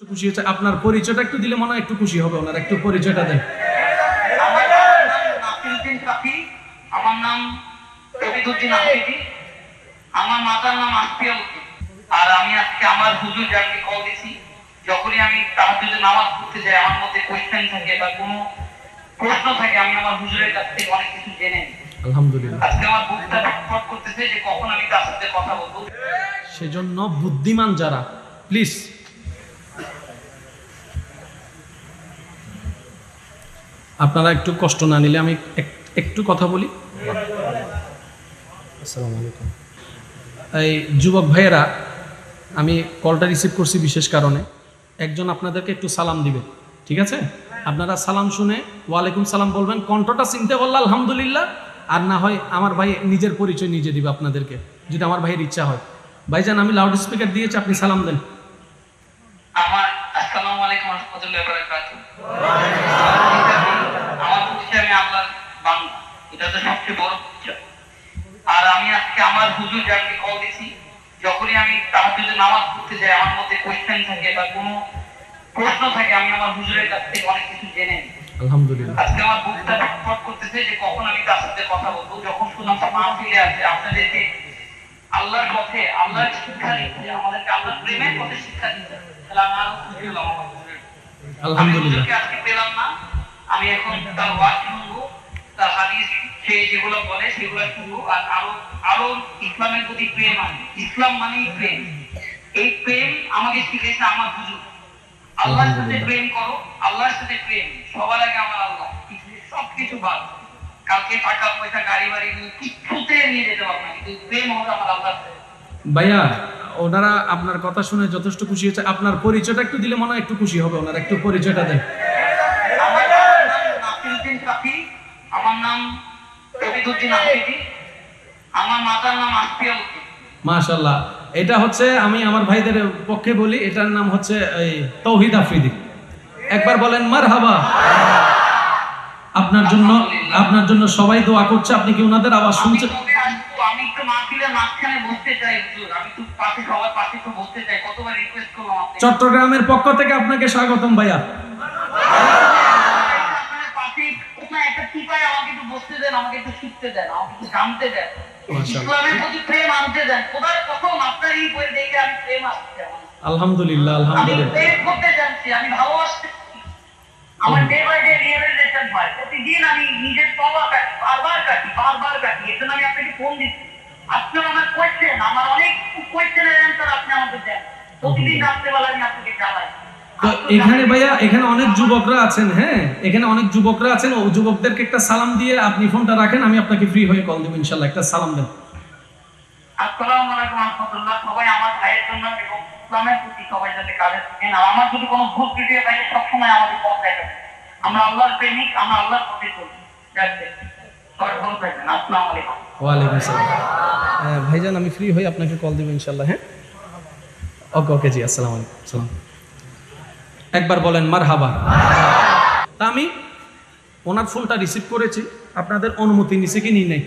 একটু খুশি হচ্ছে আপনার পরিচয়টা একটু দিলে মনে হয় একটু খুশি হবে ওনার একটু পরিচয়টা দেন। আমার নাম রবিদুদ্দিন আফ্রিদি মাতার নাম আর আমি আজকে আমার হুজুর যাকে কল দিছি যখনই আমি তাহাজুদে নামাজ পড়তে যাই আমার মধ্যে কোয়েশ্চেন থাকে বা কোনো প্রশ্ন থাকে আমি আমার হুজুরের কাছ থেকে অনেক কিছু জেনে আলহামদুলিল্লাহ। আজকে আমার বুকটা ছটফট করতেছে যে কখন আমি তার সাথে কথা বলব। সেজন্য বুদ্ধিমান যারা প্লিজ আপনারা একটু কষ্ট না নিলে আমি এক- একটু কথা বলি। আসসালামু আলাইকুম। এই যুবক ভাইয়েরা আমি কলটা রিসিভ করছি বিশেষ কারণে। একজন আপনাদেরকে একটু সালাম দিবে ঠিক আছে? আপনারা সালাম শুনে ওয়ালাইকুম সালাম বলবেন কণ্ঠটা চিনতে বললে আলহামদুলিল্লাহ আর না হয় আমার ভাই নিজের পরিচয় নিজে দিবে আপনাদেরকে যদি আমার ভাইয়ের ইচ্ছা হয়। ভাইজান আমি লাউড স্পিকার দিয়েছি আপনি সালাম দেন। আমার আসসালামু আলাইকুম রহমতুল্লাহ পরিচয় আমি আল্লাহর বান্দা। এটা তো সবচেয়ে বড় পরিচয় আর আমি আজকে আমার হুজুর যাকে কল দিছি যখনই আমি তাহাজুদে নামাজ পড়তে যাই আমার মধ্যে কোয়েশ্চেন থাকে বা কোনো প্রশ্ন থাকে আমি আমার হুজুরের কাছ থেকে অনেক কিছু জেনে নিই। আলহামদুলিল্লাহ। আজকে আমার বুকটা ছটফট করতেছে যে কখন আমি তার সাথে কথা বলব যখন শুনলাম তার মা ফিরে আসে আপনাদেরকে আল্লাহর পথে আল্লাহর শিক্ষা দিচ্ছে আমাদেরকে আল্লাহর প্রেমের পথে শিক্ষা দিচ্ছে তাহলে আমার আলহামদুলিল্লাহ। আজকে পেলাম না। আমি এখন তার ওয়াজ শুনব, তার হাদিস, সে যেগুলো বলে সেগুলো শুনব, আর আরও আরও ইসলামের প্রতি প্রেম আছে। ইসলাম মানেই প্রেম। এই প্রেম আমাকে শিখেছে আমার হুজুর। আল্লাহর সাথে প্রেম করো, আল্লাহর সাথে প্রেম। সবার আগে আমার আল্লাহ। সবকিছু বাদ কালকে টাকা, পয়সা, গাড়ি, বাড়ি নিয়ে কিচ্ছুতে নিয়ে যেতে পারব না, কিন্তু প্রেম হবে আমার আল্লাহর ভাইয়া, ওনারা আপনার কথা শুনে যথেষ্ট খুশি হয়েছে। আপনার পরিচয়টা একটু দিলে মনে হয় একটু খুশি হবে ওনারা, একটু পরিচয়টা দেন। আমার নাম আফ্রিদি আমার মাতার নাম আসফিয়া উদ্দিন। মাশাল্লাহ এটা হচ্ছে আমি আমার ভাইদের পক্ষে বলি এটার নাম হচ্ছে এই তৌহিদ আফ্রিদি। একবার বলেন মার হাবা আপনার জন্য আপনার জন্য সবাই দোয়া করছে আপনি কি ওনাদের আওয়াজ শুনছেন? আমি একটু মাহফিলের মাঝখানে বসতে চাই হুজুর। আমি পাশে সবার পাশে বসতে চাই। কতবার রিকোয়েস্ট করলাম চট্টগ্রামের পক্ষ থেকে আপনাকে স্বাগতম ভাইয়া। কোথায় টিপায় আমাকে একটু বসতে দেন আমাকে একটু শিখতে দেন আমাকে একটু জানতে দেন। ইসলামের প্রতি প্রেম আনতে দেন। খোদার প্রথম আপনার এই বই দেখে আমি প্রেম আসছে আমার। আলহামদুলিল্লাহ আমি প্রেম করতে যাচ্ছি আমি ভালোবাসতে আমার ডে বাই ডে রিয়েলাইজেশন হয়। প্রতিদিন আমি নিজের তলা কাটি বারবার কাটি বারবার কাটি। এর জন্য আমি আপনাকে ফোন দিচ্ছি। আপনার আমার কোয়েশ্চেন আমার অনেক কোয়েশ্চেনের অ্যান্সার আপনি আমাকে দেন। প্রতিদিন রাত্রেবেলা আমি আপনাকে জানাই। তো এখানে ভাইয়া এখানে অনেক যুবকরা আছেন হ্যাঁ? এখানে অনেক যুবকরা আছেন। ও যুবকদেরকে একটা সালাম দিয়ে আপনি ফোনটা রাখেন আমি আপনাকে ফ্রি হয়ে কল দেবো ইনশাল্লাহ একটা সালাম দেন। আসসালামু আলাইকুম রহমতুল্লাহ। সবাই আমার ভাইয়ের জন্য এবং ইসলামের প্রতি সবাই যাতে কাজে থাকেন আর আমার যদি কোনো ভুল ভিডিও থাকে সবসময় আমাদের পথ দেখাবেন। আমরা আল্লাহর প্রেমিক আমরা আল্লাহর পথে চলি। হ্যাঁ, ভাইজান আমি ফ্রি হয়ে আপনাকে কল দেবো ইনশাল্লাহ হ্যাঁ? ওকে ওকে জি আসসালামু আলাইকুম। একবার বলেন মার হাবা তা আমি ওনার ফুলটা রিসিভ করেছি, আপনাদের অনুমতি নিছে কি নিই নাই?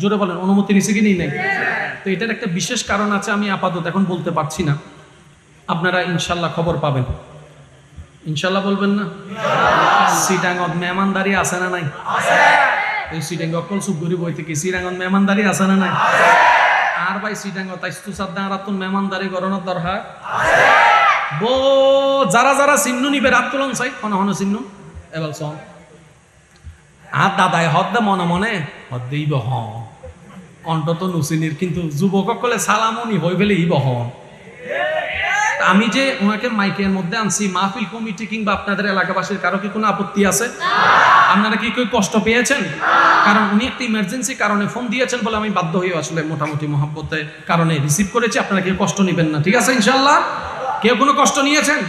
জোরে বলেন, অনুমতি নিছে কি নিই নাই? তো এটার একটা বিশেষ কারণ আছে, আমি আপাতত এখন বলতে পারছি না। আপনারা ইনশাল্লাহ খবর পাবেন। ইনশাল্লাহ বলবেন না? সিটাঙ্গত মেহমানদারি আছে না নাই? এই সিটাঙ্গ অকল সুগুরি বই থেকে সিরাঙ্গত মেহমানদারি আছে না নাই? আর ভাই সিটাঙ্গ তাইস্তু সাদ্দা আর মেহমানদারি গরণের দরকার? যারা যারা চিহ্ন নিবে, রাত তুলন চাই। হন হন চিহ্ন? এবার সন আর দাদাই হদ্দে মনে মনে। হদ্দে ইব হ অন্তত নুসিনির কিন্তু যুবক কলে সালামনি হই ফেলে ইব হ আমি যে ওনাকে মাইকের মধ্যে আনছি, মাহফিল কমিটি কিংবা আপনাদের এলাকাবাসীর কারও কি কোনো আপত্তি আছে? আপনারা কি কেউ কষ্ট পেয়েছেন? কারণ উনি একটা ইমার্জেন্সি কারণে ফোন দিয়েছেন বলে আমি বাধ্য হয়ে আসলে মোটামুটি মহাব্বতের কারণে রিসিভ করেছি। আপনারা কেউ কষ্ট নেবেন না, ঠিক আছে ইনশাল্লাহ কেউ কোনো কষ্ট নিয়েছেন?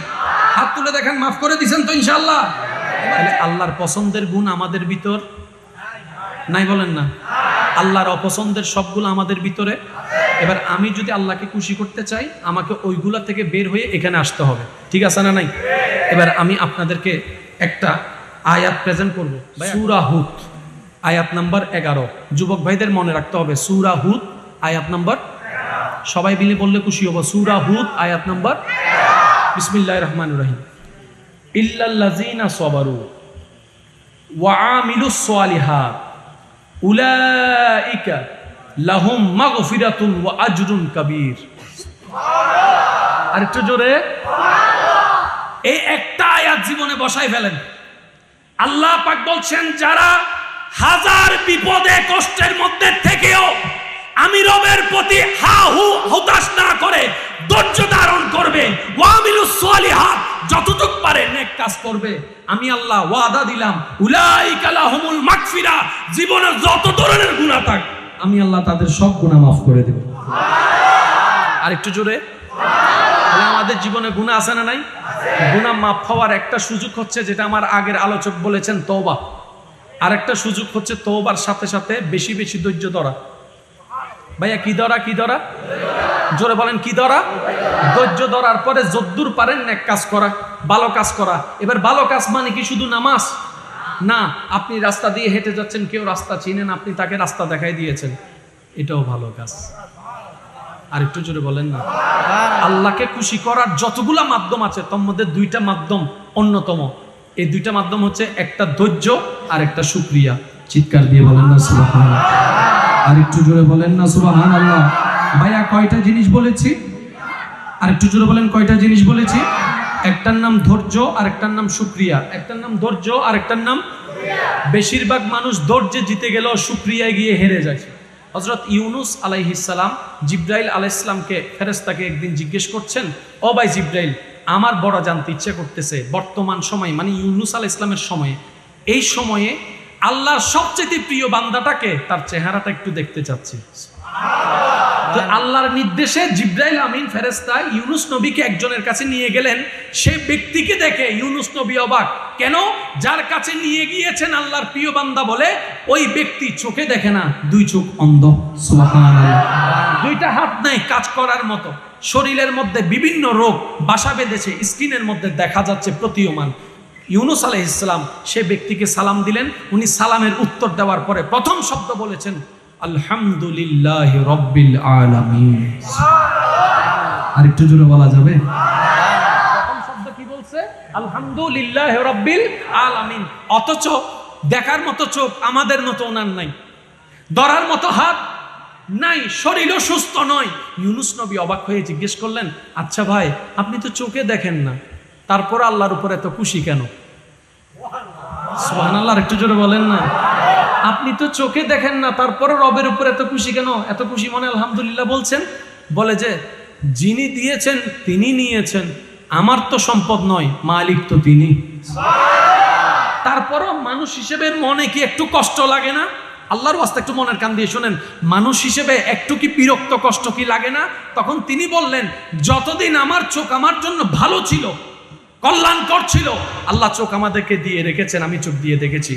হাত তুলে দেখেন মাফ করে দিয়েছেন তো ইনশাল্লাহ তাহলে আল্লাহর পছন্দের গুণ আমাদের ভিতর? নাই বলেন না। আল্লাহর অপছন্দের সবগুলো আমাদের ভিতরে? এবার আমি যদি আল্লাহকে খুশি করতে চাই আমাকে ওইগুলা থেকে বের হয়ে এখানে আসতে হবে। ঠিক আছে না নাই? এবার আমি আপনাদেরকে একটা আয়াত প্রেজেন্ট করব। সুরা হুত আয়াত নাম্বার এগারো। যুবক ভাইদের মনে রাখতে হবে সুরা হুত আয়াত নাম্বার সবাই মিলে বললে খুশি হব। সুরা হুত আয়াত নাম্বার বিসমিল্লাহ রহমান রহিম। ওয়া আমিলুস সালিহাত, উলাইকা লাহুম মাগফিরাতুন ওয়া আজরুন কাবীর। আর একটু জোরে। এই একটা আয়াত জীবনে বসাই ফেলেন। আল্লাহ পাক বলছেন, যারা হাজার বিপদে কষ্টের মধ্যে থেকেও আমি রবের প্রতি হা হু হতাশ না করে ধৈর্য ধারণ করবে। ওয়ামিলু সালিহাত, যতটুক পারে নেক কাজ করবে। আমি আল্লাহ ওয়াদা দিলাম, উলাইকা লাহুমুল মাগফিরা জীবনে যত ধরনের গুনাহ থাক, আমি আল্লাহ তাদের সব গুনাহ মাফ করে দেব। আর একটু জোরে। তাহলে আমাদের জীবনে গুণা আছে না নাই? গুণা মাফ হওয়ার একটা সুযোগ হচ্ছে যেটা আমার আগের আলোচক বলেছেন, তওবা। আর একটা সুযোগ হচ্ছে তওবার সাথে সাথে বেশি বেশি ধৈর্য ধরা। ভাইয়া, কি ধরা কি ধরা? জোরে বলেন, কি ধরা? ধৈর্য ধরার পরে যদ্দূর পারেন এক কাজ করা, ভালো কাজ করা। এবার ভালো কাজ মানে কি, শুধু নামাজ? না, আপনি রাস্তা দিয়ে হেঁটে যাচ্ছেন, কেউ রাস্তা চিনেন আপনি তাকে রাস্তা দেখাই দিয়েছেন। এটাও ভালো কাজ। আর একটু জোরে বলেন না। আল্লাহকে খুশি করার যতগুলা মাধ্যম আছে, তোর মধ্যে দুইটা মাধ্যম অন্যতম। এই দুইটা মাধ্যম হচ্ছে একটা ধৈর্য আর একটা সুক্রিয়া। চিৎকার দিয়ে বলেন না সুবাহান আর একটু জোরে বলেন না সুবাহান আল্লাহ ভাইয়া, কয়টা জিনিস বলেছি? আর একটু জোরে বলেন, কয়টা জিনিস বলেছি? একটার নাম ধৈর্য আর একটার নাম সুক্রিয়া। একটার নাম ধৈর্য আর একটার নাম বেশিরভাগ মানুষ ধৈর্যে জিতে গেলেও সুক্রিয়ায় গিয়ে হেরে যায়। হজরত ইউনুস আলাইহিসাল্লাম জিব্রাইল আলাইসলামকে ফেরেস্তাকে একদিন জিজ্ঞেস করছেন, ও ভাই জিব্রাইল, আমার বড় জানতে ইচ্ছে করতেছে, বর্তমান সময় মানে ইউনুস আলাহ ইসলামের সময়ে, এই সময়ে আল্লাহর সবচেয়ে প্রিয় বান্দাটাকে তার চেহারাটা একটু দেখতে চাচ্ছি। তো আল্লাহর নির্দেশে জিব্রাইল আমিন ফেরেস্তা ইউনুস নবীকে একজনের কাছে নিয়ে গেলেন। সে ব্যক্তিকে দেখে ইউনুস নবী অবাক। কেন? যার কাছে নিয়ে গিয়েছেন আল্লাহর প্রিয় বান্দা বলে ওই ব্যক্তি চোখে দেখে না দুই চোখ অন্ধ। দুইটা হাত নাই কাজ করার মতো। শরীরের মধ্যে বিভিন্ন রোগ বাসা বেঁধেছে স্কিনের মধ্যে দেখা যাচ্ছে প্রতীয়মান। ইউনুস আলাহ ইসলাম সে ব্যক্তিকে সালাম দিলেন। উনি সালামের উত্তর দেওয়ার পরে প্রথম শব্দ বলেছেন আলহামদুলিল্লাহ রব্বিল আলামিন। আর একটু জোরে বলা যাবে? প্রথম শব্দ কি বলছে? আলহামদুলিল্লাহ রব্বিল আলামিন। অথচ দেখার মতো চোখ আমাদের মতো ওনার নাই। ধরার মতো হাত নাই শরীরও সুস্থ নয়। ইউনুস নবী অবাক হয়ে জিজ্ঞেস করলেন আচ্ছা ভাই আপনি তো চোখে দেখেন না। তারপর আল্লাহর উপর এত খুশি কেন? সুবহান আল্লাহ একটু জোরে বলেন না। আপনি তো চোখে দেখেন না তারপরে রবের উপর এত খুশি কেন? এত খুশি মনে আলহামদুলিল্লাহ বলছেন বলে যে যিনি দিয়েছেন তিনি নিয়েছেন। আমার তো সম্পদ নয় মালিক তো তিনি। তারপরও মানুষ হিসেবে মনে কি একটু কষ্ট লাগে না? আল্লাহর ওয়াস্তে একটু মনের কান দিয়ে শোনেন মানুষ হিসেবে একটু কি বিরক্ত কষ্ট কি লাগে না? তখন তিনি বললেন যতদিন আমার চোখ আমার জন্য ভালো ছিল কল্যাণকর করছিল। আল্লাহ চোখ আমাদেরকে দিয়ে রেখেছেন, আমি চোখ দিয়ে দেখেছি।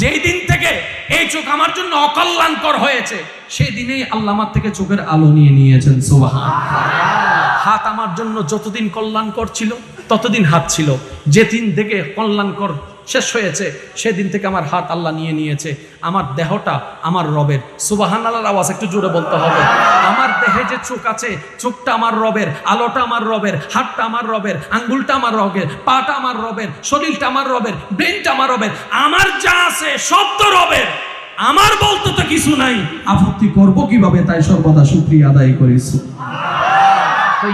যেই দিন থেকে এই চোখ আমার জন্য অকল্যাণকর হয়েছে, সেই দিনেই আল্লাহ আমার থেকে চোখের আলো নিয়ে নিয়েছেন, সোবাহান। হাত আমার জন্য যতদিন কল্যাণকর ছিল, ততদিন হাত ছিল। যেদিন থেকে কল্যাণকর শেষ হয়েছে। সেদিন থেকে আমার হাত আল্লাহ নিয়ে নিয়েছে। আমার দেহটা আমার রবের। সুবাহান আল্লাহর আওয়াজ একটু জোরে বলতে হবে। আমার দেহে যে চোখ আছে, চোখটা আমার রবের, আলোটা আমার রবের, হাতটা আমার রবের, আঙ্গুলটা আমার রবের, পাটা আমার রবের, শরীরটা আমার রবের, ব্রেনটা আমার রবের, আমার যা আছে সব তো রবের। আমার বলতে তো কিছু নাই। আপত্তি করব কীভাবে? তাই সর্বদা শুক্রিয়া আদায় করেছি